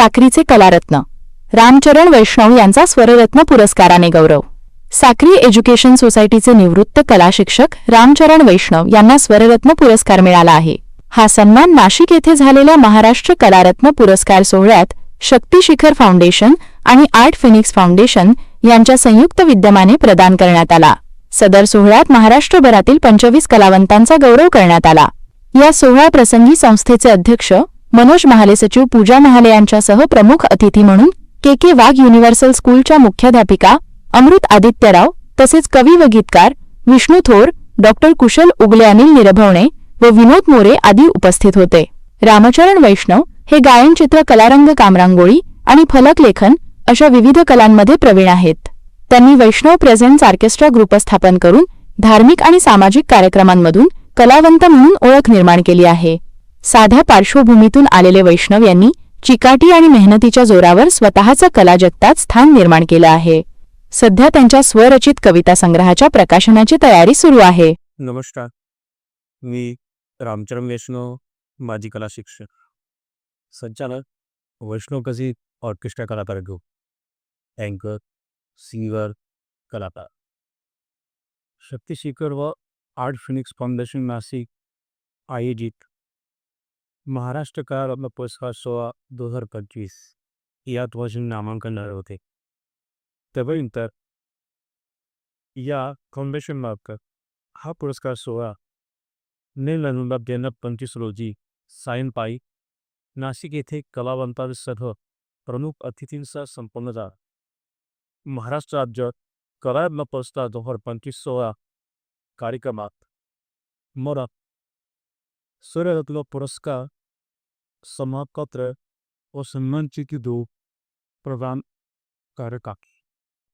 साखरीचे कलारत्न. रामचरण वैष्णव यांचा स्वररत्न पुरस्काराने गौरव. साखरी एज्युकेशन सोसायटीचे निवृत्त कला शिक्षक रामचरण वैष्णव यांना स्वररत्न पुरस्कार मिळाला आहे. हा सन्मान नाशिक येथे झालेल्या महाराष्ट्र कलारत्न पुरस्कार सोहळ्यात शक्ती शिखर फाउंडेशन आणि आर्ट फिनिक्स फाउंडेशन यांच्या संयुक्त विद्यमाने प्रदान करण्यात आला. सदर सोहळ्यात महाराष्ट्रभरातील पंचवीस कलावंतांचा गौरव करण्यात आला. या सोहळ्याप्रसंगी संस्थेचे अध्यक्ष मनोज महाले सचिव पूजा महाले यांच्यासह प्रमुख अतिथी म्हणून के के वाघ युनिव्हर्सल स्कूलच्या मुख्याध्यापिका अमृत आदित्यराव तसेच कवी व गीतकार विष्णू थोर डॉक्टर कुशल उगले अनिल निरभवणे व विनोद मोरे आदी उपस्थित होते. रामचरण वैष्णव हे गायनचित्र कलारंग कामरांगोळी आणि फलक लेखन अशा विविध कलांमध्ये प्रवीण आहेत. त्यांनी वैष्णव प्रेझेन्स ऑर्केस्ट्रा ग्रुप स्थापन करून धार्मिक आणि सामाजिक कार्यक्रमांमधून कलावंत म्हणून ओळख निर्माण केली आहे. साध्या पार्श्वभूमीतून आलेले वैष्णव यांनी चिकाटी आणि मेहनतीच्या जोरावर स्वतःचं कला जगतात स्थान निर्माण केलं आहे. सध्या त्यांच्या स्वरचित कविता संग्रहाच्या प्रकाशनाची तयारी सुरू आहे. नमस्कार. मी रामचरण वैष्णव माजी कला शिक्षक. संचालक वैष्णव कसी ऑर्केस्ट्रा कलाकार ग्रुप. अँकर सिंगर कलाकार. शक्ती शिखर व आर्ट फिनिक्स फाउंडेशन नाशिक आयोजित महाराष्ट्र कलारत्न पुरस्कार सोळा दोन हजार पंचवीस यात वर्षी नामांकन झाले होते. त्यानंतर या कॉम्बेशन मार्फत हा पुरस्कार सोहळा ने नोव्हेंबर दोन हजार पंचवीस रोजी सायंपाई नाशिक येथे कलावंतांसह प्रमुख अतिथींसह संपन्न झाला. महाराष्ट्र राज्य कलात्मक पुरस्कार दोन हजार पंचवीस सोळा कार्यक्रमात मला सूर्यरत्न पुरस्कार समापत्र व सन्मानचिती दो प्रदान कार्यक्रम